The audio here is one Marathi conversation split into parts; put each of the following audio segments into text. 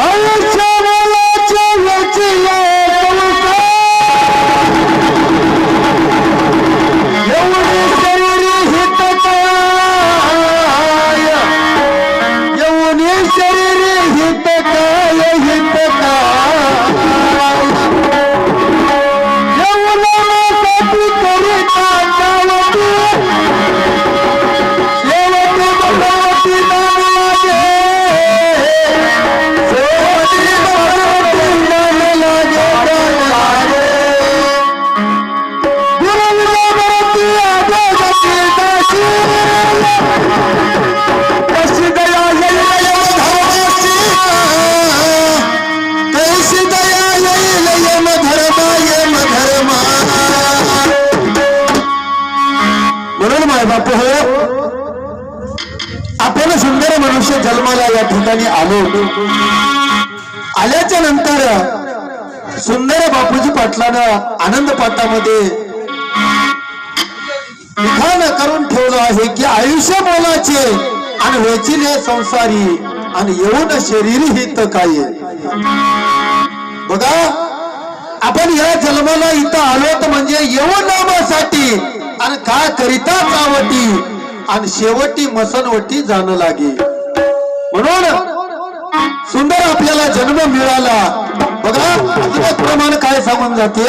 ¡Ay, म्हणून हो. आपण सुंदर मनुष्य जन्माला या ठिकाणी आलो. आल्याच्यानंतर सुंदर बापूजी पाटलानं आनंद पाटामध्ये विधान करून ठेवलं आहे की आयुष्य मोलाचे आणि वेचिले संसारी आणि येऊन शरीर हित काय. बघा आपण या जन्माला इथं आलोत म्हणजे येऊन नामासाठी आणि काय करिता चावटी? आणि शेवटी मसनवटी जाणं लागे. म्हणून सुंदर आपल्याला जन्म मिळाला. बघा प्रमाण काय सांगून जाते?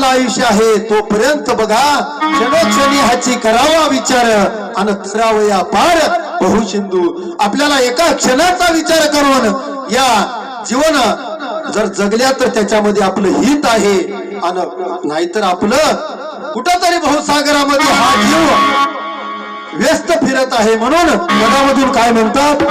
आपलं आयुष्य आहे तोपर्यंत बघा क्षणक्षणी ह्याची करावा विचार आणि या पार. बहु सिंधू आपल्याला एका क्षणाचा विचार करून या जीवन जर जगल्या तर त्याच्यामध्ये आपलं हित आहे. आणि नाहीतर आपलं कुठंतरी बहुसागरामध्ये हा जीव व्यस्त फिरत आहे म्हणून मनामधून काय म्हणतात?